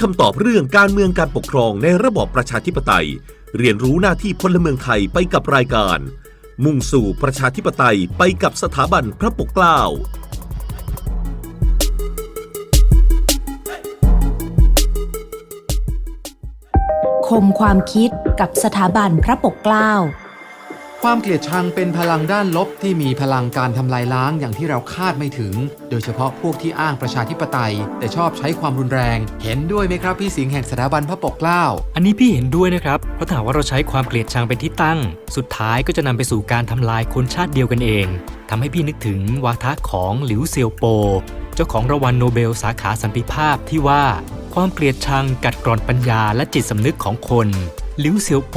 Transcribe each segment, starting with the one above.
คำตอบเรื่องการเมืองการปกครองในระบอบประชาธิปไตย เรียนรู้หน้าที่พลเมืองไทยไปกับรายการ มุ่งสู่ประชาธิปไตยไปกับสถาบันพระปกเกล้าคมความคิดกับสถาบันพระปกเกล้า ความเกลียดชังเป็นพลังด้านลบที่มีพลังการทำลายล้างอย่างที่เราคาดไม่ถึง โดยเฉพาะพวกที่อ้างประชาธิปไตย แต่ชอบใช้ความรุนแรง เห็นด้วยไหมครับพี่สิงห์แห่งสถาบันพระปกเกล้า อันนี้พี่เห็นด้วยนะครับ เพราะถ้าว่าเราใช้ความเกลียดชังเป็นที่ตั้ง สุดท้ายก็จะนำไปสู่การทำลายคนชาติเดียวกันเองทำให้พี่นึกถึงวาทะของหลิวเซียวโป เจ้าของรางวัลโนเบลสาขาสันติภาพที่ว่า ความเกลียดชังกัดกร่อนปัญญาและจิตสำนึกของคน ลิวเซียวโป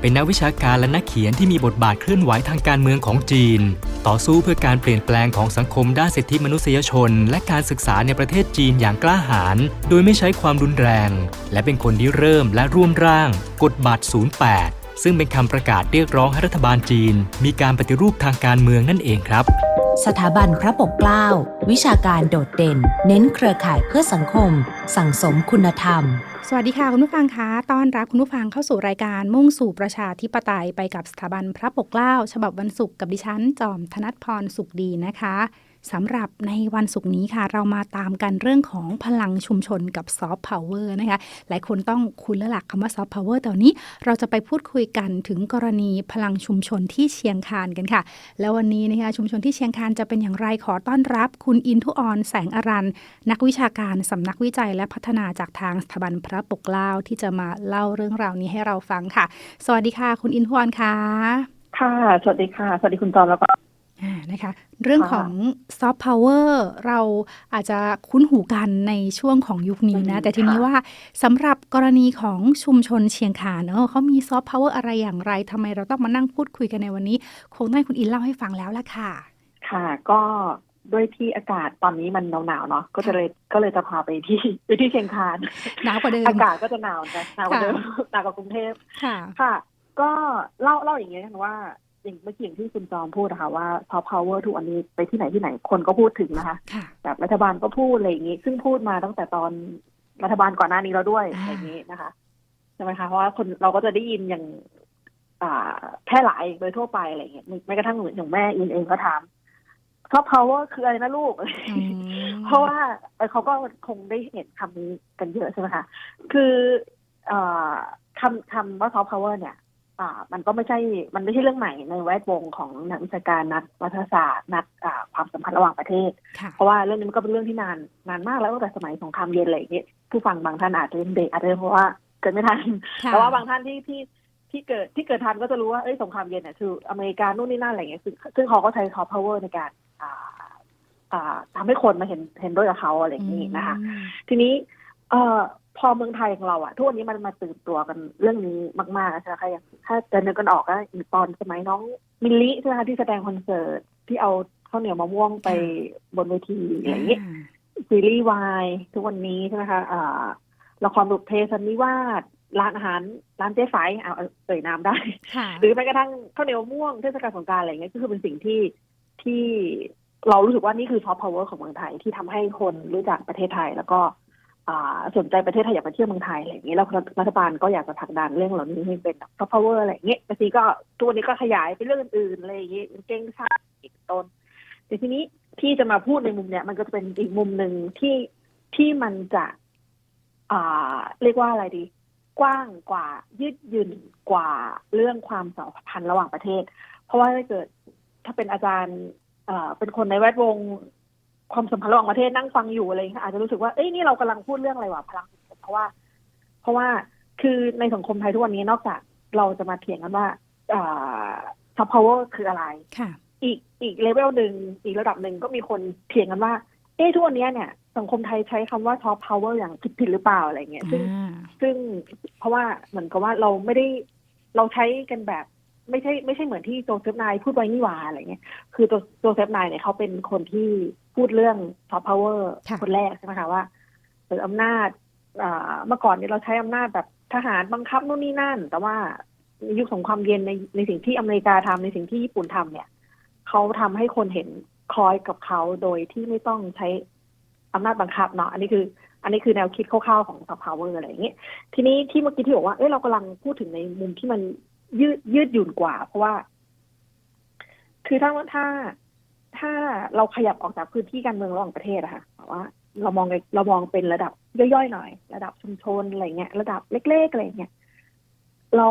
เป็นนักวิชาการและนักเขียนที่มีบทบาทเคลื่อนไหวทางการเมืองของจีน ต่อสู้เพื่อการเปลี่ยนแปลงของสังคมด้านสิทธิมนุษยชน และการศึกษาในประเทศจีนอย่างกล้าหาญโดยไม่ใช้ความรุนแรง และเป็นคนที่เริ่มและร่วมร่าง กฎบัตร 08 ซึ่งเป็นคำประกาศเรียกร้องให้รัฐบาลจีน มีการปฏิรูปทางการเมืองนั่นเองครับสถาบันพระปกเกล้า วิชาการโดดเด่น เน้นเครือข่ายเพื่อสังคม สั่งสมคุณธรรม วัสดีค่ะ คุณผู้ฟังคะต้อนรับคุณผู้ฟังเข้าสู่รายการมุ่งสู่ประชาธิปไตยไปกับสถาบันพระปกเกล้า ฉบับวันศุกร์กับดิฉัน จอมธนัทพรสุขดีนะคะ สำหรับในวันศุกร์นี้ค่ะ เรามาตามกันเรื่องของพลังชุมชนกับซอฟต์พาวเวอร์นะคะ หลายคนต้องคุ้นแล้วหลักคำว่าซอฟต์พาวเวอร์แต่วันนี้เราจะไปพูดคุยกันถึงกรณีพลังชุมชนที่เชียงคานกันค่ะ แล้ววันนี้นะคะชุมชนที่เชียงคานจะเป็นอย่างไรขอต้อนรับ คุณอินทุออนแสงอรันนักวิชาการสำนักวิจัยและพัฒนาจากทางสถาบันพระปกเกล้าที่จะมาเล่าเรื่องราวนี้ให้เราฟังค่ะ สวัสดีค่ะ คุณอินทุออนค่ะค่ะ สวัสดีค่ะ สวัสดีคุณจอมแล้วก็ นะคะเรื่องค่ะของซอฟต์พาวเวอร์เราอาจจะคุ้นหูกันในช่วงของยุคนี้นะอืมแต่ทีนี้ค่ะว่าสำหรับกรณีของชุมชนเชียงคานเนอะเขามีซอฟต์พาวเวอร์อะไรอย่างไรทำไมเราต้องมานั่งพูดคุยกันในวันนี้คงต้องให้คุณอินเล่าให้ฟังแล้วละค่ะ ค่ะก็ด้วยที่อากาศตอนนี้มันหนาวๆเนาะก็จะเลยก็เลยจะพาไปที่ไปที่เชียงคานหนาวกว่าเดิมอากาศก็จะหนาวนะหนาวกว่าค่ะเดิมหนาวกว่ากรุงเทพค่ะค่ะก็เล่าเล่าอย่างเงี้ยกันว่า อย่างเมื่อกี้อย่างที่คุณจอมพูดนะคะว่าซอฟต์พาวเวอร์ทุกวันนี้ไปที่ไหนที่ไหนคนก็พูดถึงนะคะค่ะแบบรัฐบาลก็พูดอะไรอย่างงี้ ซึ่งพูดมาตั้งแต่ตอนรัฐบาลก่อนหน้านี้แล้วด้วยอ่าอะไรอย่างงี้นะคะใช่ไหมคะเพราะว่าคนเราก็จะได้ยินอย่างอ่าแพร่หลายโดยทั่วไปอะไรอย่างเงี้ยแม้กระทั่งอย่างแม่อินเองก็ถามซอฟต์พาวเวอร์คืออะไรนะลูกอืมเพราะว่าเอ่อเขาก็คงได้เห็นคำนี้กันเยอะใช่ไหมคะ คือเอ่อคำคำว่าซอฟต์พาวเวอร์เนี่ย อ่ามันก็ไม่ใช่ มันไม่ใช่เรื่องใหม่ในแวดวงของนักวิชาการนักรัฐศาสตร์นักอ่าความสัมพันธ์ระหว่างประเทศค่ะเพราะว่าเรื่องนี้มันก็เป็นเรื่องที่นานนานมากแล้วตั้งแต่สมัยสงครามเย็นอะไรอย่างเงี้ยผู้ฟังบางท่านอาจจะยังเด็กอาจจะเพราะว่าเกิดไม่ทันค่ะแต่ว่าบางท่านที่ที่ที่เกิดที่เกิดทันก็จะรู้ว่าเอ้ยสงครามเย็นเนี่ยคืออเมริกานู่นนี่นั่นอะไรอย่างเงี้ยซึ่งซึ่งเขาก็ใช้ซอฟต์พาวเวอร์ในการอ่าอ่าทำให้คนมาเห็นเห็นด้วยกับเขาอะไรอย่างนี้นะคะอืมทีนี้ เอ่อ พอเมืองไทยของเราอะทุกวันนี้มันมาตื่นตัวกันเรื่องนี้มากๆใช่ไหมคะอย่างถ้าจะนึกกันออกก็อย่างตอนสมัยน้องมิลลิใช่ไหมคะที่แสดงคอนเสิร์ตที่เอาข้าวเหนียวมะม่วงไปบนเวทีอะไรอย่างนี้ซีรีส์วายทุกวันนี้ใช่ไหมคะอ่าละครบุพเพสันนิวาสร้านอาหารร้านเจ๊ไฝเอาเอาเอ่ยนามได้ค่ะหรือแม้กระทั่งข้าวเหนียวมะม่วงเทศกาลสงกรารอะไรอย่างเงี้ยก็คือเป็นสิ่งที่ที่เรารู้สึกว่านี่คือซอฟต์พาวเวอร์ของเมืองไทยที่ทำให้คนรู้จักประเทศไทย แล้วก็อ่า สนใจประเทศไทยอยากมาเที่ยวเมืองไทยอะไรอย่างนี้แล้วรัฐบาลก็อยากจะผลักดันเรื่องเหล่านี้ให้เป็นซอฟต์พาวเวอร์อะไรอย่างเงี้ยบางทีก็ทุกวันนี้ก็ขยายไปเรื่องอื่นๆอะไรอย่างงี้ยเก่งชาติอีกต้นแต่ทีนี้ที่จะมาพูดในมุมเนี้ยมันก็จะเป็นอีกมุมหนึ่งที่ที่มันจะอ่าเรียกว่าอะไรดี กว้างกว่ายืดหยุ่นกว่าเรื่องความสัมพันธ์ระหว่างประเทศ เพราะว่าถ้าเกิดถ้าเป็นอาจารย์เป็นคนในแวดวง ความสัมพันธ์ระหว่างประเทศนั่งฟังอยู่อะไรอย่างเงี้ยอาจจะรู้สึกว่าเอ้ยนี่เรากำลังพูดเรื่องอะไรวะพลังสังคมเพราะว่า เพราะว่าคือในสังคมไทยทุกวันนี้นอกจากเราจะมาเถียงกันว่าซอฟต์พาวเวอร์คืออะไรค่ะอีกอีกเลเวลหนึ่งอีกระดับหนึ่งก็มีคนเถียงกันว่า เอ๊ะทุกวันนี้เนี่ย สังคมไทยใช้คำว่าซอฟต์พาวเวอร์อย่างผิดผิดหรือเปล่าอะไรเงี้ยซึ่งอ่าซึ่งเพราะว่าเหมือนกับว่าเราไม่ได้เราใช้กันแบบ ไม่ใช่ไม่ใช่เหมือนที่โจเซฟนายพูดไว้นี่หว่าอะไรเงี้ยคือตัวโจเซฟนายเนี่ยเขาเป็นคนที่พูดเรื่องซอฟต์พาวเวอร์ค่ะคนแรกใช่ไหมคะว่าเอออำนาจอ่าเมื่อก่อนเนี่ยเราใช้อำนาจแบบทหารบังคับนู่นนี่นั่น แต่ว่าในยุคสงครามเย็นในในสิ่งที่อเมริกาทำในสิ่งที่ญี่ปุ่นทำเนี่ยเขาทำให้คนเห็นคล้อยกับเขาโดยที่ไม่ต้องใช้อำนาจบังคับเนาะอันนี้คือ อันนี้คือแนวคิดคร่าวๆของ soft power อะไรอย่างเงี้ยทีนี้ที่เมื่อกี้ที่บอกว่าเอ้ยเรากำลังพูดถึงในมุมที่มัน ยืดยืดหยุ่นกว่า เพราะว่า คือถ้าถ้าถ้าเราขยับออกจากพื้นที่การเมืองระหว่างประเทศอะค่ะแบบว่า เรามองในเรามองเป็นระดับย่อยๆหน่อย ระดับชุมชนอะไรเงี้ยระดับเล็กๆอะไรเงี้ยเรา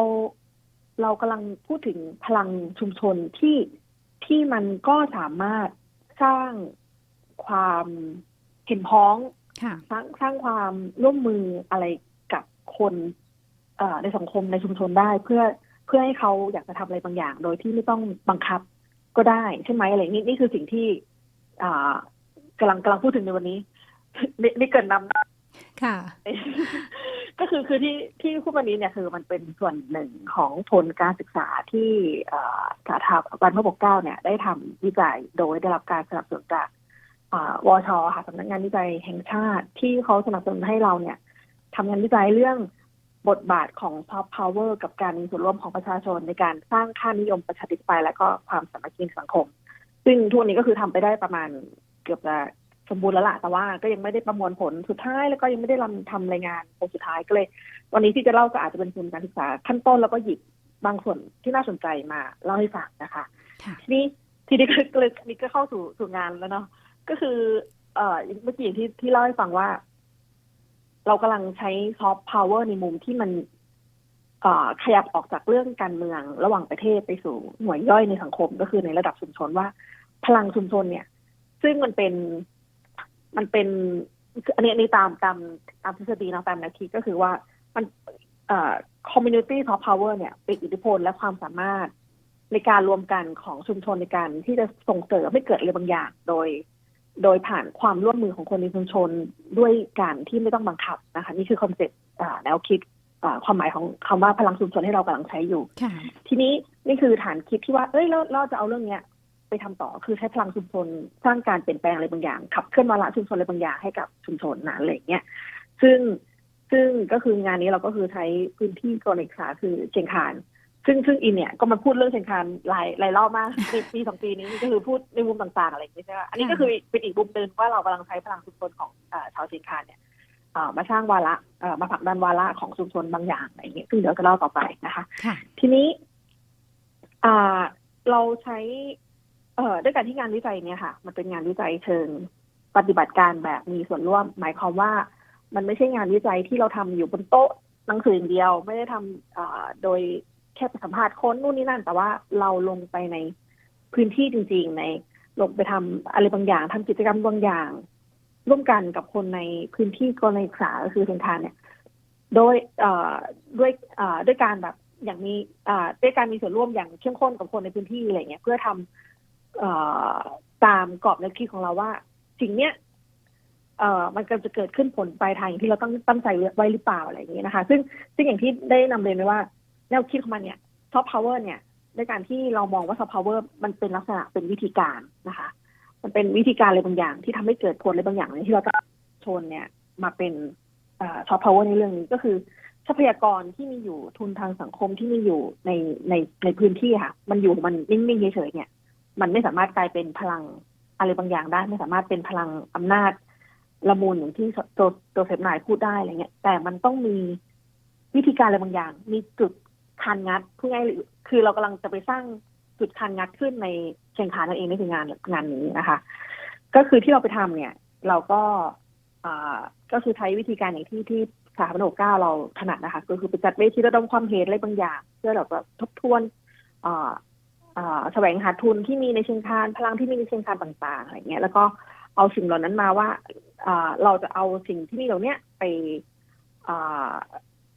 เรากำลังพูดถึงพลังชุมชนที่ที่มันก็สามารถสร้างความเห็นพ้องค่ะสร้างสร้างความร่วมมืออะไรกับคนเอ่อในสังคมในชุมชนได้เพื่อเพื่อให้เขาอยากจะทำอะไรบางอย่าง โดยที่ไม่ต้องบังคับก็ได้ใช่ไหมอะไรนี่นี่คือสิ่งที่ อ่ากำลังกำลังพูดถึงในวันนี้นี่นี่เกิดนำค่ะ ก็คือคือที่ที่พูดวันนี้เนี่ยคือมันเป็นส่วนหนึ่งของผลการศึกษาที่เอ่อสถาบันพระปกเกล้าเนี่ย ได้ทำวิจัยโดยได้รับการสนับสนุนจากอ่าวชค่ะสำนักงานวิจัยแห่งชาติที่เขาสนับสนุนให้เราเนี่ยทำงานวิจัยเรื่อง บทบาทของซอฟต์พาวเวอร์กับการมีส่วนร่วมของประชาชนในการสร้างค่านิยมประชาธิปไตยและก็ความสามัคคีในสังคม ซึ่งทุกวันนี้ก็คือทำไปได้ประมาณเกือบจะสมบูรณ์แล้วล่ะแต่ว่าก็ยังไม่ได้ประมวลผลสุดท้ายแล้วก็ยังไม่ได้ทำทำรายงานผลสุดท้ายก็เลย วันนี้ที่จะเล่าก็อาจจะเป็นผลการศึกษาขั้นต้นแล้วก็หยิบบางส่วนที่น่าสนใจมาเล่าให้ฟังนะคะทีนี้ทีนี้ก็เลยนี่ก็เข้าสู่สู่งานแล้วเนาะก็คือ เอ่อเมื่อกี้ที่ที่เล่าให้ฟังว่า เรากำลังใช้ซอฟต์พาวเวอร์ในมุมที่มันขยับออกจากเรื่องการเมืองระหว่างประเทศไปสู่หน่วยย่อยในสังคมก็คือในระดับชุมชนว่า พลังชุมชนเนี่ย ซึ่งมันเป็นมันเป็นอันนี้อันนี้ตามตามตามทฤษฎีนะตามแนวคิดก็คือว่ามันเอ่อ community soft power เนี่ย เป็นอิทธิพลและความสามารถในการรวมกันของชุมชนในการที่จะส่งเสริมให้เกิดอะไรบางอย่าง โดย โดยผ่านความร่วมมือของคนในชุมชนด้วยการที่ไม่ต้องบังคับนะคะ นี่คือคอนเซ็ปต์อ่าแนวคิดอ่าความหมายของคำว่าพลังชุมชนที่เรากำลังใช้อยู่ค่ะทีนี้นี่คือฐานคิดที่ว่า เอ้ยเราเราจะเอาเรื่องเนี้ยไปทำต่อ คือใช้พลังชุมชนสร้างการเปลี่ยนแปลงอะไรบางอย่าง ขับเคลื่อนวาระชุมชนอะไรบางอย่างให้กับชุมชนนะอะไรอย่างเงี้ย ซึ่งซึ่งก็คืองานนี้เราก็คือใช้พื้นที่กรณีศึกษาคือเชียงคาน ซึ่งซึ่งอินเนี่ยก็มาพูดเรื่องเชียงคานหลายหลายรอบมากในปีสองปีนี้ก็คือพูดในมุมต่างๆอะไรอย่างเงี้ยใช่ไหมอันนี้ก็คือเป็นอีกมุมหนึ่งว่าเรากำลังใช้พลังชุมชนของเอ่อชาวเชียงคานเนี่ยเอ่อมาสร้างวาระเอ่อมาผลักดันวาระของชุมชนบางอย่างอะไรอย่างเงี้ยซึ่งเดี๋ยวจะเล่าต่อไปนะคะค่ะทีนี้อ่าเราใช้เอ่อด้วยการที่งานวิจัยเนี่ยค่ะ มันเป็นงานวิจัยเชิงปฏิบัติการแบบมีส่วนร่วม หมายความว่ามันไม่ใช่งานวิจัยที่เราทำอยู่บนโต๊ะหนังสืออย่างเดียว ไม่ได้ทำอ่าโดย แค่ไปสัมภาษณ์คนนู่นนี่นั่น แต่ว่าเราลงไปในพื้นที่จริง ๆ ในลงไปทำอะไรบางอย่างทำกิจกรรมบางอย่าง ร่วมกันกับคนในพื้นที่กรณีศึกษาก็คือเชียงคานเนี่ย โดยด้วยด้วยการแบบอย่างมีด้วยการมีส่วนร่วมอย่างเข้มข้นกับคนในพื้นที่อะไรเงี้ยเพื่อทำเอ่อตามกรอบแนวคิดของเราว่าสิ่งเนี้ยเอ่อมันก็จะเกิดขึ้นผลปลายทางอย่างที่เราต้องตั้งใจไว้หรือเปล่าอะไรอย่างเงี้ยนะคะ ซึ่งซึ่งอย่างที่ได้นำเรียนไว้ว่า แนวคิดของมันเนี่ยซอฟต์พาวเวอร์เนี่ยด้วยการที่เรามองว่าซอฟต์พาวเวอร์มันเป็นลักษณะเป็นวิธีการนะคะ มันเป็นวิธีการอะไรบางอย่าง ที่ทำให้เกิดผลอะไรบางอย่างที่เราต้องชนเนี่ยมาเป็นซอฟต์พาวเวอร์ในเรื่องนี้ก็คือ ทรัพยากรที่มีอยู่ทุนทางสังคมที่มีอยู่ในในในพื้นที่ค่ะ มันอยู่มันนิ่งๆเฉยๆเนี่ย มันไม่สามารถกลายเป็นพลังอะไรบางอย่างได้ ไม่สามารถเป็นพลังอำนาจละมุนอย่างที่โจโจเซฟนายพูดได้อะไรเงี้ยแต่มันต้องมีวิธีการอะไรบางอย่าง มีจุด คันงัดพูดง่ายๆคือเรากำลังจะไปสร้างจุดคันงัดขึ้นในเชียงคานนั่นเองนี่คืองานงานนี้นะคะ ก็คือที่เราไปทำเนี่ย เราก็อ่าก็คือใช้วิธีการอย่างที่ที่สถาบันโอเก้าเราถนัดนะคะ ก็คือไปจัดเวทีระดมความเห็นอะไรบางอย่าง เพื่อแบบทบทวนอ่าอ่าแสวงหาทุนที่มีในเชียงคานพลังที่มีในเชียงคานต่างๆอะไรเงี้ยแล้วก็เอาสิ่งเหล่านั้นมาว่าอ่าเราจะเอาสิ่งที่มีเหล่านี้ไปอ่า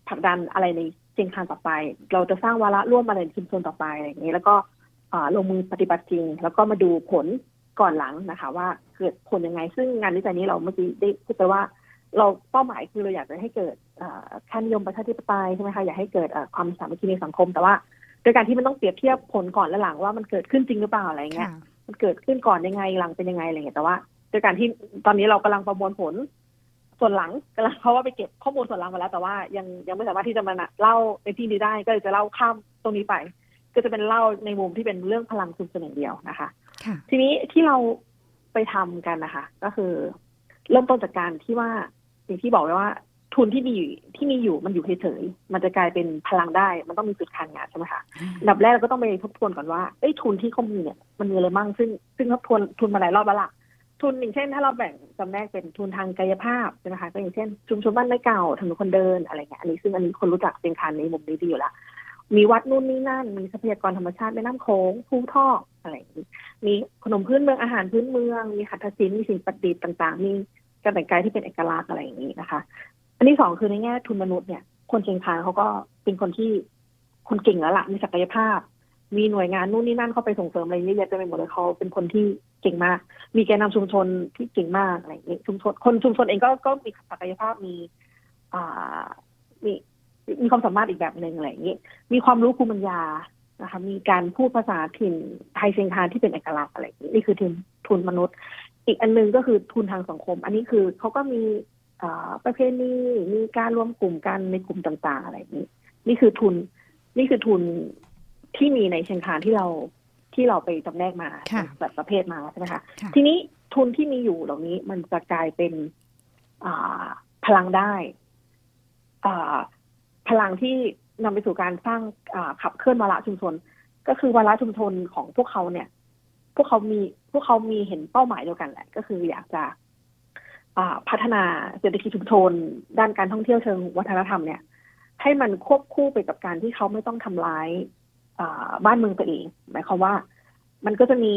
ผลักดันอะไรใน เชียงคานต่อไป เราจะสร้างวาระร่วมอะไรในชุมชนต่อไปอะไรอย่างนี้ แล้วก็อ่าลงมือปฏิบัติจริง แล้วก็มาดูผลก่อนหลังนะคะ ว่าเกิดผลยังไง ซึ่งงานวิจัยนี้เราเมื่อกี้ได้พูดไปว่า เราเป้าหมายคือเราอยากจะให้เกิดอ่าค่านิยมประชาธิปไตยใช่ไหมคะอยากให้เกิดอ่าความสามัคคีในสังคม แต่ว่าโดยการที่มันต้องเปรียบเทียบผลก่อนและหลังว่ามันเกิดขึ้นจริงหรือเปล่าอะไรเงี้ยค่ะมันเกิดขึ้นก่อนยังไงหลังเป็นยังไงอะไรเงี้ยแต่ว่าโดยการที่ตอนนี้เรากำลังประมวลผล ส่วนหลังกำลังเพราะว่าไปเก็บข้อมูลส่วนหลังมาแล้วแต่ว่ายังยังไม่สามารถที่จะมาเล่าในที่นี้ได้ก็เลยจะเล่าข้ามตรงนี้ไป ก็จะเป็นเล่าในมุมที่เป็นเรื่องพลังชุมชนอย่างเดียวนะคะค่ะทีนี้ที่เราไปทำกันนะคะ ก็คือ เริ่มต้นจากการที่ว่าอย่างที่บอกไว้ว่า ทุนที่มีอยู่ที่มีอยู่มันอยู่เฉยๆมันจะกลายเป็นพลังได้ มันต้องมีจุดคันงานใช่ไหมคะอันดับแรกเราก็ต้องไปทบทวนก่อนว่าเอ้ยทุนที่เขามีเนี่ยมันมีอะไรบ้างซึ่งซึ่งทบทวนทุนมาหลายรอบแล้วล่ะ ทุนอย่างเช่น ถ้าเราแบ่งจำแนกเป็นทุนทางกายภาพใช่ไหมคะก็อย่างเช่น ชุมชนบ้านไม้เก่าถนนคนเดินอะไรเงี้ยอันนี้ซึ่งอันนี้คนรู้จักเป็นคันในมุมนี้ดีอยู่ละมีวัดนู่นนี่นั่น มีทรัพยากรธรรมชาติแม่น้ำโขงภูท่อกอะไรอย่างนี้มีขนมพื้นเมืองอาหารพื้นเมือง มีหัตถศิลป์มีสิ่งประดิษฐ์ต่างๆ มีการแต่งกายที่เป็นเอกลักษณ์อะไรอย่างนี้นะคะ อันที่สองคือในแง่ทุนมนุษย์เนี่ย คนเชียงคานเขาก็เป็นคนที่คนเก่งแล้วล่ะมีศักยภาพ มีหน่วยงานนู่นนี่นั่นเข้าไปส่งเสริมอะไรเยอะแยะเต็มไปหมดเลยเขาเป็นคนที่เก่งมาก มีแกนนำชุมชนที่เก่งมากอะไรอย่างนี้ชุมชนคนชุมชนเองก็ก็มีศักยภาพมีอ่ามีมีความสามารถอีกแบบหนึ่งอะไรอย่างนี้มีความรู้ภูมิปัญญานะคะมีการพูดภาษาถิ่นไทยเชียงคานที่เป็นเอกลักษณ์อะไรอย่างนี้นี่คือทุนทุนมนุษย์ อีกอันหนึงก็คือทุนทางสังคม อันนี้คือเขาก็มีอ่อประเพณีมีการรวมกลุ่มกันในกลุ่มต่าง ๆ อะไรอย่างนี้ นี่คือทุนนี่คือทุน ที่มีในเชียงคานที่เราที่เราไปจำแนกมาค่ะแบบประเภทมาใช่ไหมคะค่ะทีนี้ทุนที่มีอยู่เหล่านี้มันจะกลายเป็นอ่าพลังได้อ่าพลังที่นำไปสู่การสร้างอ่าขับเคลื่อนวาระชุมชน ก็คือวาระชุมชนของพวกเขาเนี่ย พวกเขามีพวกเขามีเห็นเป้าหมายเดียวกันแหละ ก็คืออยากจะอ่าพัฒนาเศรษฐกิจชุมชน ด้านการท่องเที่ยวเชิงวัฒนธรรมเนี่ย ให้มันควบคู่ไปกับการที่เขาไม่ต้องทำร้ายอ่า บ้านเมืองตัวเอง หมายความว่า มันก็จะมี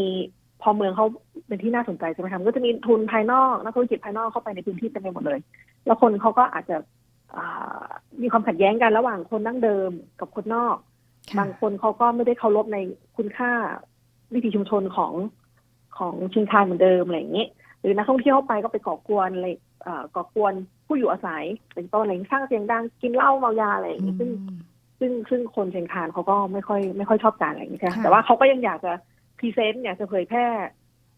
พอเมืองเขาเป็นที่น่าสนใจใช่ไหมคะมันก็จะมีทุนภายนอกนักธุรกิจภายนอกเข้าไปในพื้นที่เต็มไปหมดเลย แล้วคนเขาก็อาจจะอ่ามีความขัดแย้งกันระหว่างคนดั้งเดิมกับคนนอก บางคนเขาก็ไม่ได้เคารพในคุณค่าวิถีชุมชนของของเชิงคานเหมือนเดิมอะไรอย่างนี้หรือนักท่องเที่ยวเข้าไปก็ไปก่อกวนอะไรเอ่อก่อกวนผู้อยู่อาศัยเป็นต้นอะไรอย่างนี้สร้างเสียงดังกินเหล้าเมายาอะไรอย่างนี้ซึ่ง ซึ่งซึ่งคนเชียงคานเขาก็ไม่ค่อยไม่ค่อยชอบการอะไรอย่างนี้ใช่ไหมค่ะ แต่ว่าเขาก็ยังอยากจะพรีเซนต์อยากจะเผยแพร่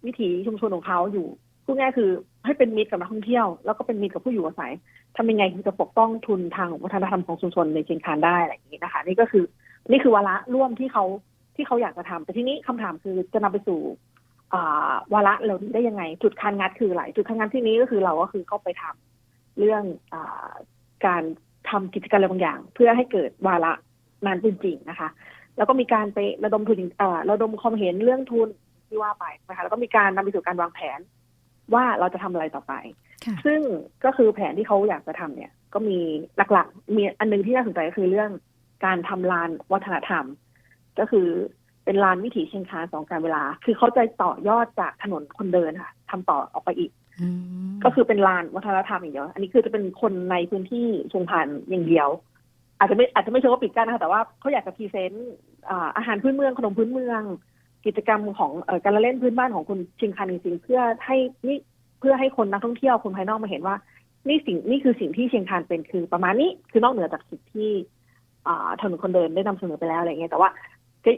วิถีชุมชนของเขาอยู่พูดง่ายๆคือให้เป็นมิตรกับนักท่องเที่ยว แล้วก็เป็นมิตรกับผู้อยู่อาศัยทำยังไงถึงจะปกป้องทุนทางวัฒนธรรมของชุมชนในเชียงคานได้อะไรอย่างนี้นะคะ นี่ก็คือ นี่คือวาระร่วมที่เขาที่เขาอยากจะทำแต่ทีนี้คำถามคือจะนำไปสู่อ่าวาระเหล่านี้ได้ยังไง จุดคันงัดคืออะไรจุดคันงัดที่นี้ก็คือเราก็คือเข้าไปทำเรื่องอาการ ทำกิจกรรมอะไรบางอย่าง เพื่อให้เกิดวาระนั้นจริงๆนะคะ แล้วก็มีการไประดมทุนเอ่อระดมความเห็นเรื่องทุนที่ว่าไปนะคะแล้วก็มีการนำไปสู่การวางแผนว่าเราจะทำอะไรต่อไปค่ะซึ่งก็คือแผนที่เขาอยากจะทำเนี่ย ก็มีหลักๆ มีอันหนึงที่น่าสนใจก็คือเรื่องการทำลานวัฒนธรรม ก็คือเป็นลานวิถีเชียงคานสองการเวลา คือเขาจะต่อยอดจากถนนคนเดินค่ะทำต่อออกไปอีกอืม ก็คือเป็นลานวัฒนธรรมอย่างเดียว อันนี้คือจะเป็นคนในพื้นที่ชุมพันอย่างเดียว อาจจะไม่อาจจะไม่เชิงว่าปิดกั้นนะคะแต่ว่าเขาอยากจะพรีเซนต์อาหารพื้นเมืองขนมพื้นเมือง กิจกรรมของอการละเล่นพื้นบ้านของคนเชียงคานจริงๆเพื่อให้นี่เพื่อให้คนนักท่องเที่ยวคนภายนอกมาเห็นว่า นี่สิ่งนี่คือสิ่งที่เชียงคานเป็นคือประมาณนี้คือนอกเหนือจากสิ่งที่ถนนคนเดินได้นำเสนอไปแล้วอะไรเงี้ยแต่ว่า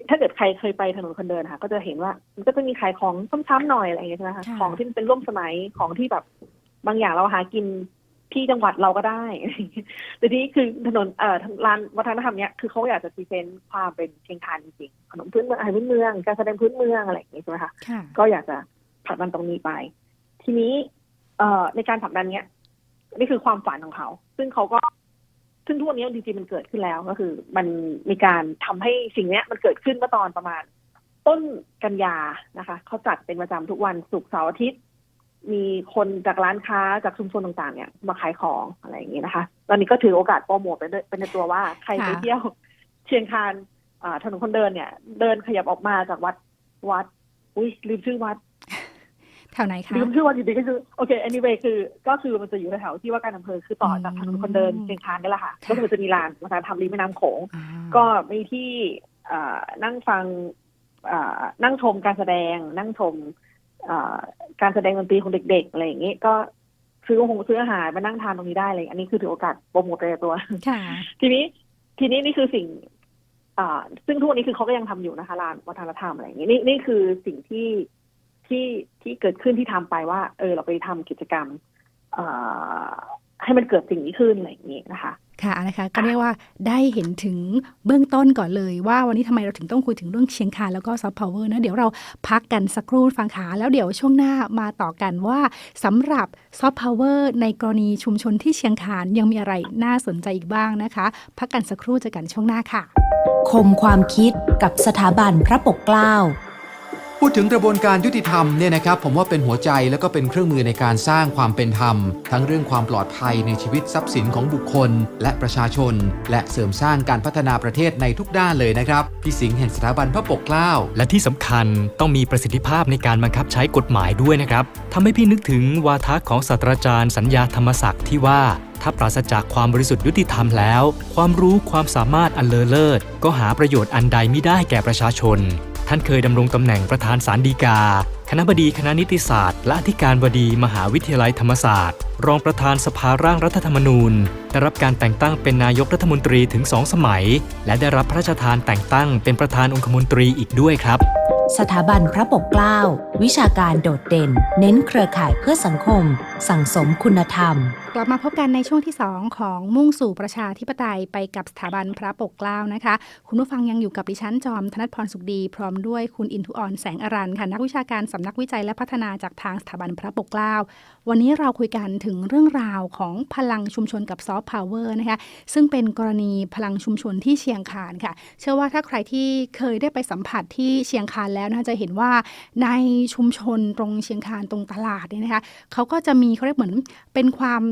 ถ้าเกิดใครเคยไปถนนคนเดินค่ะ ก็จะเห็นว่า มันก็จะมีขายของซ้ำๆหน่อยอะไรอย่างเงี้ยใช่ไหมคะค่ะของที่มันเป็นร่วมสมัยของที่แบบบางอย่างเราหากินที่จังหวัดเราก็ได้ แต่ทีนี้คือถนนเอ่อร้านวัฒนธรรมเนี้ยคือเขาอยากจะพรีเซนต์ความเป็นเชียงคานจริงๆขนมพื้นเมืองอาหารพื้นเมืองการแสดงพื้นเมืองอะไรอย่างเงี้ยใช่ไหมคะค่ะก็อยากจะผลักดันตรงนี้ไป ทีนี้ เอ่อในการผลักดันเนี้ยนี่คือความฝันของเขา ซึ่งเขาก็ ซึ่งทุกวันนี้จริงๆมันเกิดขึ้นแล้วก็คือ มันมีการทำให้สิ่งเนี้ย มันเกิดขึ้นเมื่อตอนประมาณ ต้นกันยานะคะเขาจัดเป็นประจำทุกวันศุกร์เสาร์อาทิตย์ มีคนจากร้านค้าจากชุมชนต่างๆ เนี่ย มาขายของอะไรอย่างนี้นะคะ ตอนนี้ก็ถือโอกาสโปรโมทไปด้วยเป็นตัวว่าใครไปเที่ยวเชียงคานอ่าถนนคนเดินเนี่ย เดินขยับออกมาจากวัดวัด อุ้ยลืมชื่อวัด แถวไหนคะลืมชื่อวันอยู่ดีก็คือโอเค anyway คือก็คือมันจะอยู่แถวๆที่ว่าการอำเภอคือต่อจากถนนคนเดินอืมเชียงคานนี่แหละค่ะค่ะก็คือจะมีลานวัฒนธรรมริมแม่น้ำโขงอ่าก็มีที่เอ่อนั่งฟังเอ่อนั่งชมการแสดง นั่งชมเอ่อการแสดงดนตรีของเด็กๆอะไรอย่างนี้ก็ซื้อหงซื้ออาหารมานั่งทานตรงนี้ได้เลย อันนี้คือถือโอกาสโปรโมทไปในตัวค่ะทีนี้ทีนี้นี่คือสิ่งอ่าซึ่งทุกวันนี้คือเขาก็ยังทำอยู่นะคะลานวัฒนธรรมอะไรอย่างนี้นี่นี่คือสิ่งที่ ที่ที่เกิดขึ้นที่ทำไปว่า เออ เราไปทำกิจกรรมอ่าให้มันเกิดสิ่งนี้ขึ้นอะไรอย่างนี้นะคะ ค่ะนะคะก็เรียกว่าได้เห็นถึงเบื้องต้นก่อนเลยว่าวันนี้ทำไมเราถึงต้องคุยถึงเรื่องเชียงคานแล้วก็ซอฟต์พาวเวอร์นะเดี๋ยวเราพักกันสักครู่ฟังขาแล้วเดี๋ยวช่วงหน้ามาต่อกันว่าสำหรับซอฟต์พาวเวอร์ในกรณีชุมชนที่เชียงคานยังมีอะไรน่าสนใจอีกบ้างนะคะ พักกันสักครู่เจอกันช่วงหน้าค่ะ คมความคิดกับสถาบันพระปกเกล้า พูดถึงกระบวนการยุติธรรมเนี่ยนะครับผมว่าเป็นหัวใจแล้วก็เป็นเครื่องมือในการสร้างความเป็นธรรม ทั้งเรื่องความปลอดภัยในชีวิตทรัพย์สินของบุคคล และประชาชน และเสริมสร้างการพัฒนาประเทศในทุกด้านเลยนะครับพี่สิงห์แห่งสถาบันพระปกเกล้า และที่สำคัญต้องมีประสิทธิภาพในการบังคับใช้กฎหมายด้วยนะครับทำให้พี่นึกถึงวาทะของศาสตราจารย์สัญญาธรรมศักดิ์ที่ว่า ถ้าปราศจากความบริสุทธิ์ยุติธรรมแล้ว ความรู้ความสามารถอันเลอเลิศก็หาประโยชน์อันใดไม่ได้แก่ประชาชน ท่านเคยดำรงตำแหน่งประธานศาลฎีกา คณะบดีคณะนิติศาสตร์ และอธิการบดีมหาวิทยาลัยธรรมศาสตร์ รองประธานสภาร่างรัฐธรรมนูญ ได้รับการแต่งตั้งเป็นนายกรัฐมนตรีถึงสองสมัย และได้รับพระราชทานแต่งตั้งเป็นประธานองคมนตรีอีกด้วยครับ สถาบันพระปกเกล้า วิชาการโดดเด่น เน้นเครือข่ายเพื่อสังคม สั่งสมคุณธรรมกลับมาพบกันในช่วงที่ 2 ของมุ่งสู่ประชาธิปไตยไปกับสถาบันพระปกเกล้านะคะ คุณผู้ฟังยังอยู่กับดิฉันจอมธนัทพรสุขดี พร้อมด้วยคุณอินทุออนแสงอรันค่ะ นักวิชาการสำนักวิจัยและพัฒนาจากทางสถาบันพระปกเกล้า วันนี้เราคุยกันถึงเรื่องราวของพลังชุมชนกับซอฟต์พาวเวอร์นะคะ ซึ่งเป็นกรณีพลังชุมชนที่เชียงคานค่ะ เชื่อว่าถ้าใครที่เคยได้ไปสัมผัสที่เชียงคานแล้วนะคะจะเห็นว่าในชุมชนตรงเชียงคานตรงตลาดเนี่ยนะคะเขาก็จะมีเขาเรียกเหมือนเป็นความ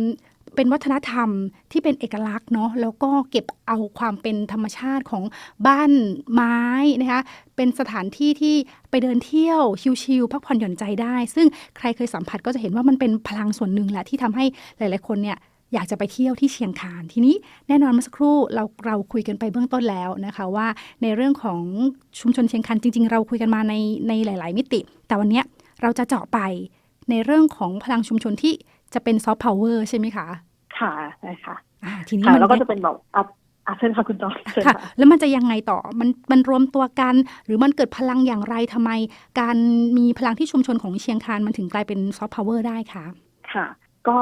เป็นวัฒนธรรมที่เป็นเอกลักษณ์เนาะแล้วก็เก็บเอาความเป็นธรรมชาติของบ้านไม้นะคะเป็นสถานที่ที่ไปเดินเที่ยวชิลๆพักผ่อนหย่อนใจได้ ซึ่งใครเคยสัมผัสก็จะเห็นว่ามันเป็นพลังส่วนหนึ่งแหละที่ทำให้หลาย ๆ คนเนี่ยอยากจะไปเที่ยวที่เชียงคาน ทีนี้แน่นอนเมื่อสักครู่เราเราคุยกันไปเบื้องต้นแล้วนะคะว่าในเรื่องของชุมชนเชียงคานจริง ๆ เราคุยกันมาในในหลาย ๆ มิติ แต่วันนี้เราจะเจาะไปในเรื่องของพลังชุมชนที่จะเป็นซอฟต์พาวเวอร์ใช่ไหมคะ ค่ะใช่ค่ะอ่าทีนี้ค่ะมันแล้วก็จะเป็นแบบอะอะเชิญค่ะคุณจอมเชิญค่ะค่ะ แล้วมันจะยังไงต่อ มันมันรวมตัวกัน หรือมันเกิดพลังอย่างไรทำไม การมีพลังที่ชุมชนของเชียงคานมันถึงกลายเป็นซอฟต์พาวเวอร์ได้คะค่ะ ก็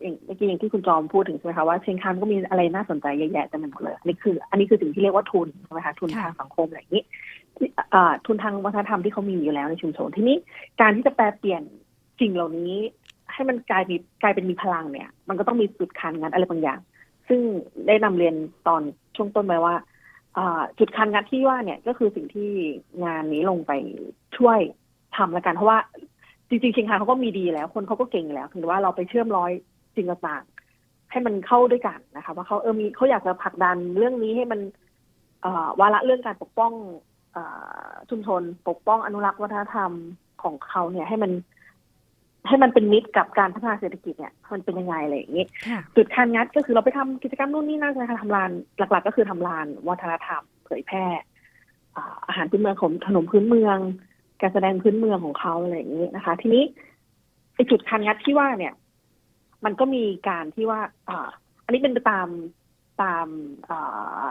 อย่างเมื่อกี้อย่างที่คุณจอมพูดถึงใช่ไหมคะว่าเชียงคานก็มีอะไรน่าสนใจเยอะแยะเต็มไปหมดเลยอันนี้คือ อันนี้คือสิ่งที่เรียกว่าทุนใช่ไหมคะทุนค่ะทางสังคมอะไรอย่างนี้ที่อ่าทุนทางวัฒนธรรมที่เขามีอยู่แล้วในชุมชนทีนี้การที่จะแปลเปลี่ยนสิ่งเหล่านี้ ให้มันกลายมีกลายเป็นมีพลังเนี่ย มันก็ต้องมีจุดคันงัดอะไรบางอย่าง ซึ่งได้นำเรียนตอนช่วงต้นไปว่าอ่าจุดคันงัดที่ว่าเนี่ยก็คือสิ่งที่งานนี้ลงไปช่วยทำละกัน เพราะว่าจริงๆเชียงคานเขาก็มีดีแล้ว คนเขาก็เก่งแล้วคือว่าเราไปเชื่อมร้อยสิ่งต่างๆให้มันเข้าด้วยกันนะคะ ว่าเขาเออมีเขาอยากจะผลักดันเรื่องนี้ให้มันวาระเรื่องการปกป้องอชุมชนปกป้องอนุรักษ์วัฒนธรรมของเขาเนี่ยให้มัน ให้มันเป็นมิตรกับการพัฒนาเศรษฐกิจเนี่ยมันเป็นยังไงอะไรอย่างนี้ค่ะจุดคันงัดก็คือเราไปทำกิจกรรมนู่นนี่นั่นนะคะทำลานหลัก ๆ ก็คือทำลานวัฒนธรรม เผยแพร่อ่าอาหารพื้นเมืองของขนมพื้นเมือง การแสดงพื้นเมืองของเขาอะไรอย่างนี้นะคะ ทีนี้ไอจุดคันงัดที่ว่าเนี่ย มันก็มีการที่ว่าอ่าอันนี้เป็นไปตามตามอ่า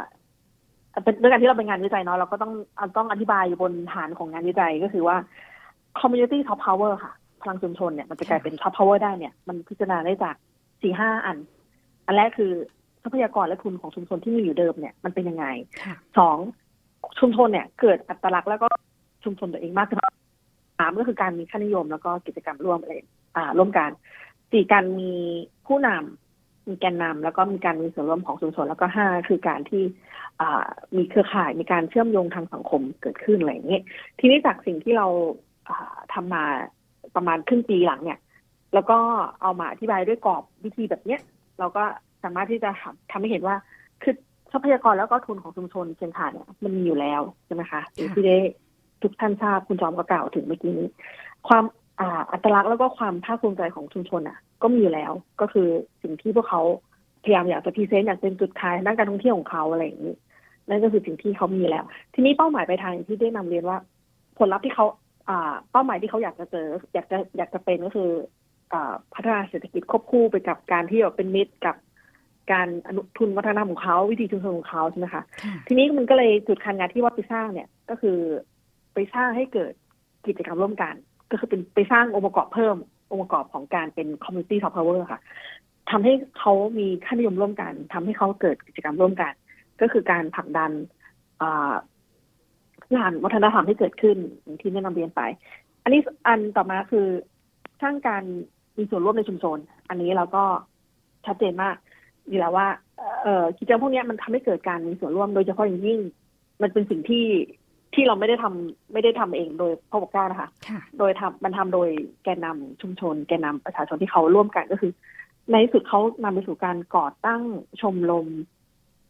เป็นด้วยการที่เราเป็นงานวิจัยเนาะเราก็ต้องต้องอธิบายอยู่บนฐานของงานวิจัยก็คือว่า community soft power ค่ะ พลังชุมชนเนี่ยมันจะกลายเป็น soft power ได้เนี่ย มันพิจารณาได้จากสี่ห้าอัน อันแรกคือทรัพยากรและทุนของชุมชนที่มีอยู่เดิมเนี่ยมันเป็นยังไงค่ะสองชุมชนเนี่ย เกิดอัตลักษณ์แล้วก็ชุมชนตัวเองมากขึ้นสามก็คือการมีค่านิยมแล้วก็กิจกรรมร่วมอะไรอ่าร่วมกันสี่การมีผู้นำมีแกนนำแล้วก็มีการมีส่วนร่วมของชุมชน แล้วก็ห้าคือการที่อ่ามีเครือข่ายมีการเชื่อมโยงทางสังคมเกิดขึ้นอะไรอย่างนี้ทีนี้จากสิ่งที่เราอ่าทำมา ประมาณครึ่งปีหลังเนี่ย แล้วก็เอามาอธิบายด้วยกรอบวิธีแบบเนี้ย เราก็สามารถที่จะทำทำให้เห็นว่าคือทรัพยากรแล้วก็ทุนของชุมชนเชียงคานเนี่ยมันมีอยู่แล้วใช่ไหมคะอย่างที่ได้ทุกท่านทราบคุณจอมก็กล่าวถึงเมื่อกี้นี้ ความอ่าอัตลักษณ์แล้วก็ความภาคภูมิใจของชุมชนอะ ก็มีอยู่แล้ว ก็คือสิ่งที่พวกเขาพยายามอยากจะพรีเซนต์อยากเป็นจุดขายด้านการท่องเที่ยวของเขาอะไรอย่างนี้นั่นก็คือสิ่งที่เขามีแล้ว ทีนี้เป้าหมายไปลายทางอย่างที่ได้นำเรียนว่า ผลลัพธ์ที่เขาอ่า เป้าหมายที่เขาอยากจะเจออยากจะอยากจะเป็นก็คืออ่าพัฒนาเศรษฐกิจควบคู่ไปกับการที่แบบเป็นมิตรกับการอนุทุนวัฒนธรรมของเขาวิธีชุมชนของเขาใช่ไหมคะค่ะทีนี้มันก็เลยจุดคันงานที่ว่าไปสร้างเนี่ยก็คือไปสร้างให้เกิดกิจกรรมร่วมกัน ก็คือเป็นไปสร้างองค์ประกอบเพิ่มองค์ประกอบของการเป็น community soft power ค่ะทำให้เขามีค่านิยมร่วมกันทำให้เขาเกิดกิจกรรมร่วมกัน ก็คือการผลักดัน อ่างานวัฒนธรรมที่เกิดขึ้นอย่างที่แนะนำเรียนไป อันนี้อันต่อมาคือสร้างการมีส่วนร่วมในชุมชน อันนี้เราก็ชัดเจนมากอยู่แล้วว่าเอ่อกิจกรรมพวกเนี้ยมันทำให้เกิดการมีส่วนร่วมโดยเฉพาะอย่างยิ่ง มันเป็นสิ่งที่ที่เราไม่ได้ทำไม่ได้ทำเองโดยพ่อปกเกล้านะคะค่ะโดยทำมันทำโดยแกนนำชุมชน แกนนำประชาชนที่เขาร่วมกันก็คือ ในที่สุดเขานำไปสู่การก่อตั้งชมรม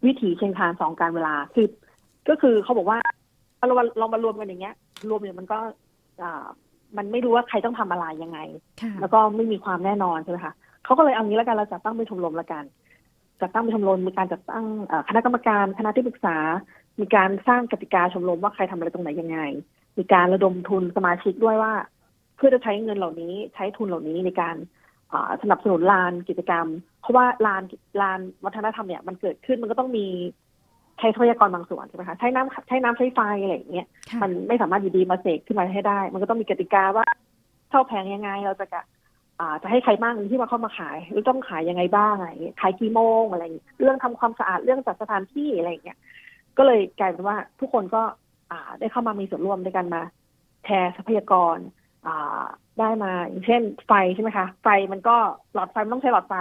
วิถีเชียงคานสองการเวลาคือก็คือเขาบอกว่า เราเรามารวมกันอย่างเงี้ย รวมเนี่ยมันก็อ่ามันไม่รู้ว่าใครต้องทำอะไรยังไงค่ะแล้วก็ไม่มีความแน่นอนใช่ไหมคะเขาก็เลยเอางี้แล้วกันเราจัดตั้งเป็นชมรมละกันจัดตั้งเป็นชมรมมีการจัดตั้งเอ่อคณะกรรมการคณะที่ปรึกษา มีการสร้างกติกาชมรมว่าใครทำอะไรตรงไหนยังไง มีการระดมทุนสมาชิกด้วยว่า เพื่อจะใช้เงินเหล่านี้ใช้ทุนเหล่านี้ในการอ่าสนับสนุนลานกิจกรรม เพราะว่าลานลานวัฒนธรรมเนี่ยมันเกิดขึ้นมันก็ต้องมี ใช้ทรัพยากรบางส่วนใช่ไหมคะใช้น้ำใช้น้ำใช้ไฟอะไรอย่างเงี้ยค่ะมันไม่สามารถอยู่ดีมาเสกขึ้นมาให้ได้ มันก็ต้องมีกติกาว่าเช่าแพงยังไงเราจะกะอ่าจะให้ใครบ้างที่มาเข้ามาขาย หรือต้องขายยังไงบ้างอะไรอย่างเงี้ยขายกี่โมงอะไรอย่างเงี้ยเรื่องทำความสะอาดเรื่องจัดสถานที่อะไรอย่างเงี้ยก็เลยกลายเป็นว่าทุกคนก็อ่าได้เข้ามามีส่วนร่วมในการมาแชร์ทรัพยากรอ่าได้มาอย่างเช่นไฟใช่ไหมคะ ไฟมันก็หลอดไฟมันต้องใช้หลอดไฟ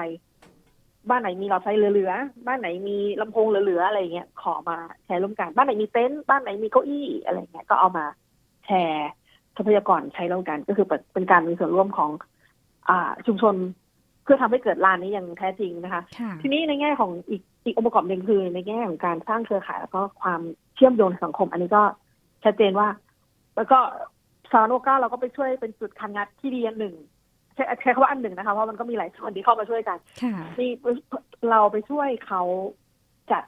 บ้านไหนมีหลอดไฟเหลือๆ บ้านไหนมีลำโพงเหลือๆ อะไรอย่างเงี้ย ขอมาแชร์ร่วมกัน บ้านไหนมีเต็นท์ บ้านไหนมีเก้าอี้อะไรอย่างเงี้ย ก็เอามาแชร์ทรัพยากรใช้ร่วมกัน ก็คือเปิดเป็นการมีส่วนร่วมของ อ่า ชุมชนเพื่อทำให้เกิดลานนี้อย่างแท้จริงนะคะค่ะทีนี้ในแง่ของอีกอีกองค์ประกอบหนึ่งคือในแง่ของการสร้างเครือข่ายแล้วก็ความเชื่อมโยงในสังคม อันนี้ก็ชัดเจนว่า แล้วก็ซาโนก้าเราก็ไปช่วยเป็นจุดคันงัดที่ดีอันหนึ่ง ใช้ใช้คำว่าอันหนึ่งนะคะเพราะมันก็มีหลายส่วนที่เข้ามาช่วยกันค่ะนี่เราไปช่วยเขาจัด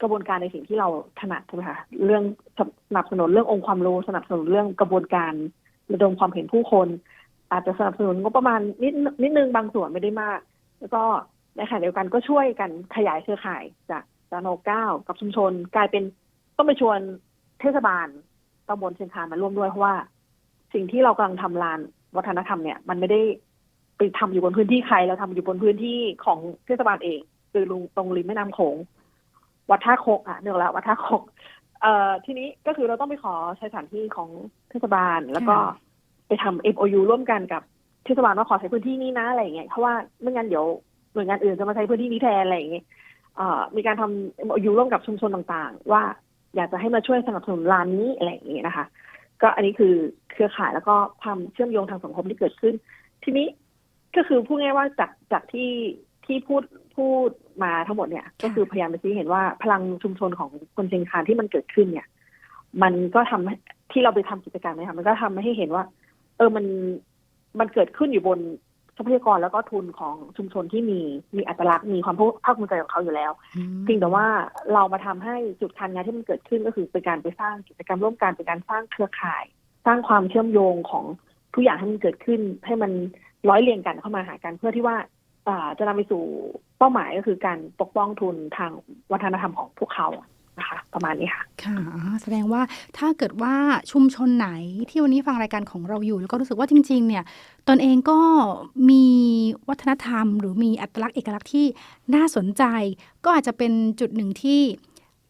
กระบวนการในสิ่งที่เราถนัดใช่ไหมคะเรื่องสนับสนุนเรื่ององค์ความรู้สนับสนุนเรื่องกระบวนการระดมความเห็นผู้คน อาจจะสนับสนุนงบประมาณนิดนิดนึงบางส่วนไม่ได้มาก แล้วก็ในขณะเดียวกันก็ช่วยกันขยายเครือข่ายจากจานโนเก้ากับชุมชน กลายเป็นต้องไปชวนเทศบาลตำบลเชียงคานมาร่วมด้วยเพราะว่า สิ่งที่เรากำลังทำลานวัฒนธรรมเนี่ย มันไม่ได้ ไปทำอยู่บนพื้นที่ใครเราทำอยู่บนพื้นที่ของเทศบาลเอง คือลงตรงริมแม่น้ำโขงวัดท่าโคกอะเนื่องแล้ววัดท่าโคกเอ่อทีนี้ก็คือเราต้องไปขอใช้สถานที่ของเทศบาลแล้วก็ค่ะไปทำ MOU ร่วมกันกับเทศบาลว่าขอใช้พื้นที่นี้นะอะไรอย่างเงี้ยเพราะว่าไม่งั้นเดี๋ยวหน่วยงานอื่นจะมาใช้พื้นที่นี้แทนอะไรอย่างเงี้ยเอ่อมีการทำ MOU ร่วมกับชุมชนต่างๆ ว่าอยากจะให้มาช่วยสนับสนุนร้านนี้อะไรอย่างเงี้ยนะคะ ก็อันนี้คือเครือข่ายแล้วก็ความเชื่อมโยงทางสังคมที่เกิดขึ้น ทีนี้ ก็คือพูดง่ายๆว่าจากจากที่ที่พูดพูดมาทั้งหมดเนี่ย ก็คือพยายามไปชี้เห็นว่าพลังชุมชนของคนเชียงคานที่มันเกิดขึ้นเนี่ย มันก็ทำให้ที่เราไปทำกิจกรรมเนี่ยค่ะมันก็ทำให้เห็นว่า เออมันมันเกิดขึ้นอยู่บนทรัพยากรแล้วก็ทุนของชุมชนที่มีมีอัตลักษณ์มีความภาคภูมิใจของเขาอยู่แล้วอืมเพียงแต่ว่าเรามาทำให้จุดคันงานที่มันเกิดขึ้นก็คือเป็นการไปสร้างกิจกรรมร่วมกันเป็นการสร้างเครือข่าย สร้างความเชื่อมโยงของทุกอย่างให้มันเกิดขึ้นให้มัน ร้อยเรียงกันเข้ามาหากันเพื่อที่ว่าจะนำไปสู่เป้าหมายก็คือการปกป้องทุนทางวัฒนธรรมของพวกเขานะคะประมาณนี้ค่ะ ค่ะ แสดงว่าถ้าเกิดว่าชุมชนไหนที่วันนี้ฟังรายการของเราอยู่ แล้วก็รู้สึกว่าจริง ๆ เนี่ย ตนเองก็มีวัฒนธรรม หรือมีอัตลักษณ์เอกลักษณ์ที่น่าสนใจ ก็อาจจะเป็นจุดหนึ่งที่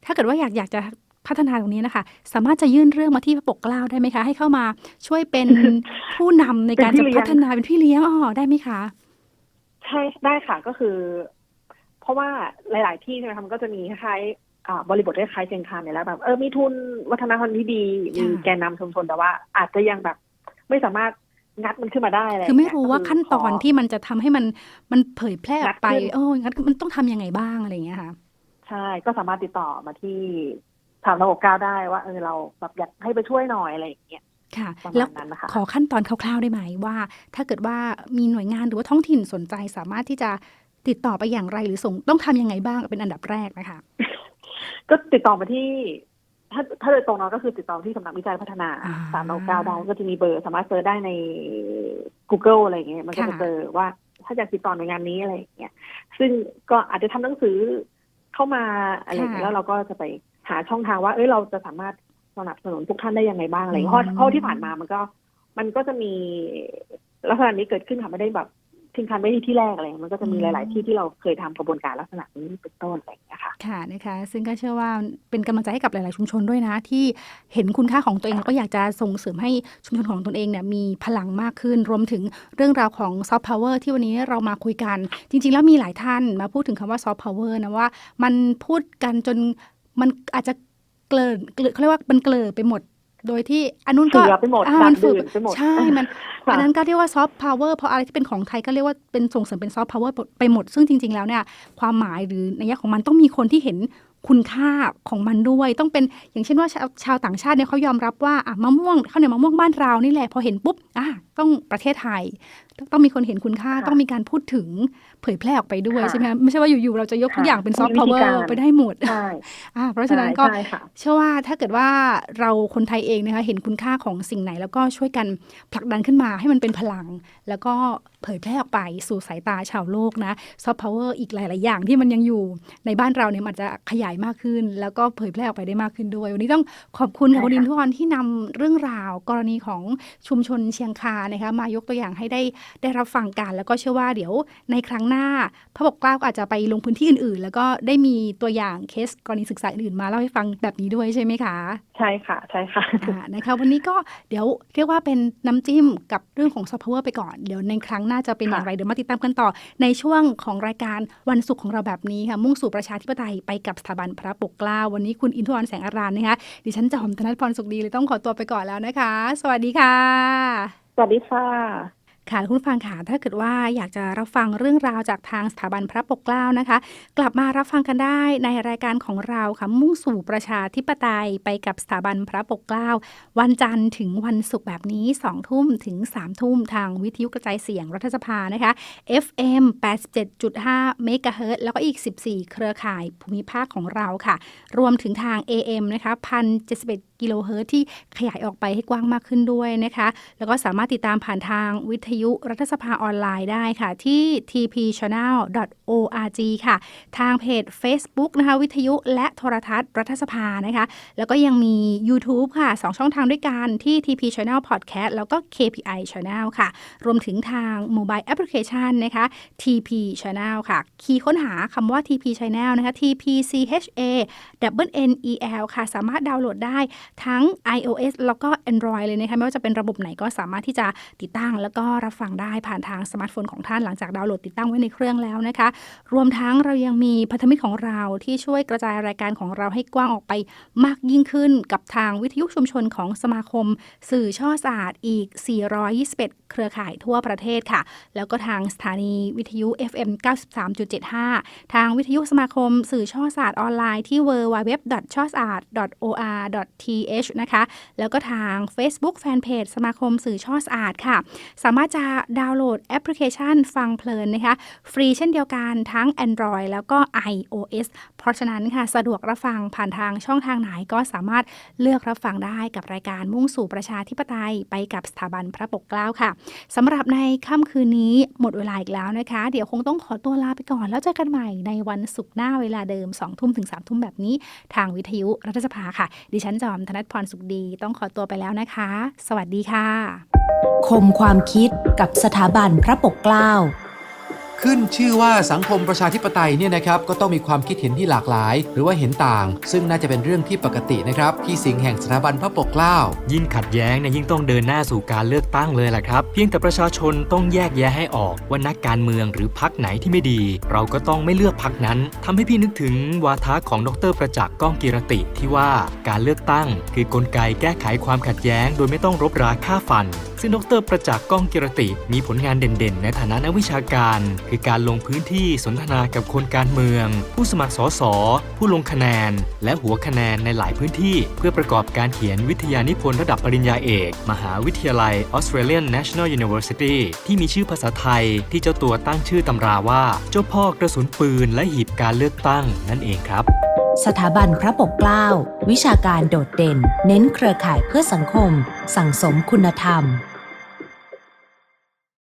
ถ้าเกิดว่าอยากอยากจะ พัฒนาตรงนี้นะคะ สามารถจะยื่นเรื่องมาที่พระปกเกล้าได้ไหมคะ ให้เข้ามาช่วยเป็นผู้นำในการเป็นจะพี่เลี้ยงพัฒนาเป็นพี่เลี้ยงอ๋อได้ไหมคะใช่ได้ค่ะก็คือ เพราะว่าหลาย ๆ ที่ใช่ไหมคะมันก็จะมีคล้ายๆอ่าบริบทคล้ายๆเชียงคานเนี่ยแหล้วแบบเออมีทุนวัฒนธรรมที่ดีมีแกนนำชุมชนแต่ว่า อาจจะยังแบบไม่สามารถงัดมันขึ้นมาได้อะไรคือไม่ย่งรู้เงี้ยว่าก็ขั้นตอนขที่มันจะทำให้มันมันเผยแพร่ออกไปงัดขึ้นโอ้ยงั้นมันต้องทำยังไงบ้างอะไรอย่างเงี้ยค่ะ ใช่ก็สามารถติดต่อมาที่ ทางระบบก้าวได้ว่าเออเราแบบอยากให้ไปช่วยหน่อยอะไรอย่างเงี้ยค่ะประแล้มาวณนั้นนะคะขอขั้นตอนคร่าวๆได้ไหมว่า ถ้าเกิดว่ามีหน่วยงานหรือว่าท้องถิ่นสนใจสามารถที่จะติดต่อไปอย่างไรหรือส่งต้องทำยังไงบ้างเป็นอันดับแรกนะคะ ก็ติดต่อมาที่ ถ้าถ้าโดยตรงเนาะก็คือติดต่อที่สำนักวิจัยพัฒนาอ่าสามเราก้าวได้ก็จะมีเบอร์สามารถเจอได้ใน Google อะไรอย่างเงี้ยมันก็จะค่ะเจอว่าถ้าอยากติดต่อหน่วยงานนี้อะไรอย่างเงี้ยซึ่งก็อาจจะทำหนังสือเข้ามาอะไรอย่างเงี้ยแล้วเราก็จะไป หาช่องทางว่า เอ้ยเราจะสามารถสนับสนุนทุกท่านได้ยังไงบ้างอะไรอย่างเงี้ยเพราะเพราะที่ผ่านมามันก็ มันก็จะมีลักษณะนี้เกิดขึ้นค่ะไม่ได้แบบทิ้งคันไว้ที่ที่แรกอะไรมันก็จะมีหลาย ๆ ที่ที่เราเคยทำกระบวนการลักษณะนี้เป็นต้นอะไรอย่างเงี้ยค่ะค่ะนะคะ ซึ่งก็เชื่อว่าเป็นกำลังใจให้กับหลาย ๆ ชุมชนด้วยนะ ที่เห็นคุณค่าของตัวเองแล้วก็อยากจะส่งเสริมให้ชุมชนของตนเองเนี่ยมีพลังมากขึ้น รวมถึงเรื่องราวของซอฟต์พาวเวอร์ที่วันนี้เรามาคุยกัน จริง ๆ แล้วมีหลายท่านมาพูดถึงคำว่าซอฟต์พาวเวอร์นะว่า มันพูดกันจน มันอาจจะเกลินเกลินเขาเรียกว่ามันเกลินไปหมด โดยที่อันนู้นก็เกลือไปหมดอ่าดัมันดฝืดื่ดนไปหมดใช่มันค่ะอันนั้นก็เรียกว่าซอฟต์พาวเวอร์เพราะอะไรที่เป็นของไทยก็เรียกว่าเป็นส่งเสริมเป็นซอฟต์พาวเวอร์ไปหมด ซึ่งจริง ๆ แล้วเนี่ยความหมายหรือนัยยะของมันต้องมีคนที่เห็นคุณค่าของมันด้วยต้องเป็นอย่างเช่นว่าชาวชาวต่างชาติเนี่ยเขายอมรับว่าอะมะม่วงข้าวเหนียวมะม่วงบ้านเรานี่แหละพอเห็นปุ๊บอะต้องประเทศไทย ต้องมีคนเห็นคุณค่าค่ะต้องมีการพูดถึงเผยแพร่ออกไปด้วยค่ะใช่ไหมคะไม่ใช่ว่าอยู่ๆเราจะยกทุกค่ะอย่างเป็นซอฟต์มีพาววิเวธีอการร์ไปได้หมดใช่อะเพราะฉะนั้นก็ใช่ค่ะเชื่อว่าถ้าเกิดว่าเราคนไทยเองนะคะเห็นคุณค่าของสิ่งไหน แล้วก็ช่วยกันผลักดันขึ้นมาให้มันเป็นพลัง แล้วก็เผยแพร่ออกไปสู่สายตาชาวโลกนะซอฟต์พาวเวอร์อีกหลาย ๆ อย่างที่มันยังอยู่ในบ้านเราเนี่ยมันจะขยายมากขึ้น แล้วก็เผยแพร่ออกไปได้มากขึ้นด้วย วันนี้ต้องขอบคุณค่ะใช่คุณค่ะดินทุกคนที่นำเรื่องราวกรณีของชุมชนเชียงคานะคะมายกตัวอย่างให้ได้ได้รับฟังกันแล้วก็เชื่อว่าเดี๋ยวในครั้งหน้า พระปกเกล้าก็อาจจะไปลงพื้นที่อื่น ๆ แล้วก็ได้มีตัวอย่างเคสกรณีศึกษาอื่นๆมาเล่าให้ฟังแบบนี้ด้วยใช่ไหมคะ ใช่ค่ะใช่ค่ะอ่านะคะวันนี้ก็เดี๋ยวเรียกว่าเป็นน้ำจิ้มกับเรื่องของซอฟต์พาวเวอร์ไปก่อน เดี๋ยวในครั้งหน้าจะเป็นอย่างไรเดี๋ยวมาติดตามกันต่อ ในช่วงของรายการวันศุกร์ของเราแบบนี้ค่ะมุ่งสู่ประชาธิปไตยไปกับสถาบันพระปกเกล้าวันนี้คุณอินทวรแสงอารานนะคะดิฉันจอมธนัทพรสุขดีเลยต้องขอตัวไปก่อนแล้วนะคะ สวัสดีค่ะ สวัสดีค่ะ ค่ะคุณฟังค่ะถ้าเกิดว่าอยากจะรับฟังเรื่องราวจากทางสถาบันพระปกเกล้านะคะ กลับมารับฟังกันได้ในรายการของเราค่ะมุ่งสู่ประชาธิปไตยไปกับสถาบันพระปกเกล้า วันจันทร์ถึงวันศุกร์แบบนี้2ทุ่มถึง3ทุ่มทางวิทยุกระจายเสียงรัฐสภานะคะ FM 87.5เมกะเฮิรตซ์แล้วก็อีก 14 เครือข่ายภูมิภาคของเราค่ะ รวมถึงทาง AM นะคะ1,071กิโลเฮิรตซ์ที่ขยายออกไปให้กว้างมากขึ้นด้วยนะคะ แล้วก็สามารถติดตามผ่านทางวิททยุรัฐสภาออนไลน์ได้ค่ะ ที่ tpchannel.org ค่ะ ทางเพจ Facebook นะคะ วิทยุและโทรทัศน์รัฐสภานะคะ แล้วก็ยังมี YouTube ค่ะ 2 ช่องทางด้วยกันที่ TP Channel Podcast แล้วก็ KPI Channel ค่ะ รวมถึงทางโมบายแอปพลิเคชันนะคะ TP Channel ค่ะ คีย์ค้นหาคำว่า TP Channel นะคะ TPCHA double N E L ค่ะ สามารถดาวน์โหลดได้ทั้ง iOS แล้วก็ Android เลยนะคะ ไม่ว่าจะเป็นระบบไหนก็สามารถที่จะติดตั้งแล้วก็รับฟังได้ผ่านทางสมาร์ทโฟนของท่านหลังจากดาวน์โหลดติดตั้งไว้ในเครื่องแล้วนะคะ รวมทั้งเรายังมีพันธมิตรของเราที่ช่วยกระจายรายการของเราให้กว้างออกไปมากยิ่งขึ้นกับทางวิทยุชุมชนของสมาคม สื่อช่อสะอาดอีก 421 เครือข่ายทั่วประเทศค่ะ แล้วก็ทางสถานีวิทยุ FM 93.75 ทางวิทยุสมาคม สื่อช่อสะอาดออนไลน์ที่ www. ช่อสะอาด or. th นะคะ แล้วก็ทาง Facebook Fanpage สมาคมสื่อช่อสะอาดค่ะ สามารถจะดาวน์โหลดแอปพลิเคชันฟังเพลินนะคะ ฟรีเช่นเดียวกันทั้ง Android แล้วก็ iOS เพราะฉะนั้นค่ะ สะดวกรับฟังผ่านทางช่องทางไหนก็สามารถเลือกรับฟังได้กับรายการมุ่งสู่ประชาธิปไตยไปกับสถาบันพระปกเกล้าค่ะสำหรับในค่ำคืนนี้หมดเวลาอีกแล้วนะคะ เดี๋ยวคงต้องขอตัวลาไปก่อน แล้วเจอกันใหม่ในวันศุกร์หน้าเวลาเดิม2ทุ่มถึง3ทุ่มแบบนี้ ทางวิทยุรัฐสภาค่ะ ดิฉันจอมธนัทพรสุขดี ต้องขอตัวไปแล้วนะคะ สวัสดีค่ะ คมความคิดกับสถาบันพระปกเกล้า ขึ้นชื่อว่าสังคมประชาธิปไตยเนี่ยนะครับก็ต้องมีความคิดเห็นที่หลากหลาย หรือว่าเห็นต่าง ซึ่งน่าจะเป็นเรื่องที่ปกตินะครับที่สิงห์แห่งสถาบันพระปกเกล้า ยิ่งขัดแย้งเนี่ยยิ่งต้องเดินหน้าสู่การเลือกตั้งเลยแหละครับ เพียงแต่ประชาชนต้องแยกแยะให้ออกว่านักการเมืองหรือพักไหนที่ไม่ดี เราก็ต้องไม่เลือกพักนั้นทำให้พี่นึกถึงวาทะของดรประจักษ์ก้องกีรติที่ว่าการเลือกตั้ง คือกลไกแก้ไขความขัดแย้ง โดยไม่ต้องรบราฆ่าฟัน ซึ่งดรประจักษ์ก้องกีรติ มีผลงานเด่นๆ ในฐานะนักวิชาการ คือการลงพื้นที่สนทนากับคนการเมือง ผู้สมัครสสผู้ลงคะแนน และหัวคะแนนในหลายพื้นที่ เพื่อประกอบการเขียนวิทยานิพนธ์ระดับปริญญาเอก มหาวิทยาลัย Australian National University ที่มีชื่อภาษาไทยที่เจ้าตัวตั้งชื่อตำราว่า เจ้าพ่อกระสุนปืนและหีบการเลือกตั้งนั่นเองครับสถาบันพระปกเกล้า วิชาการโดดเด่น เน้นเครือข่ายเพื่อสังคม สั่งสมคุณธรรม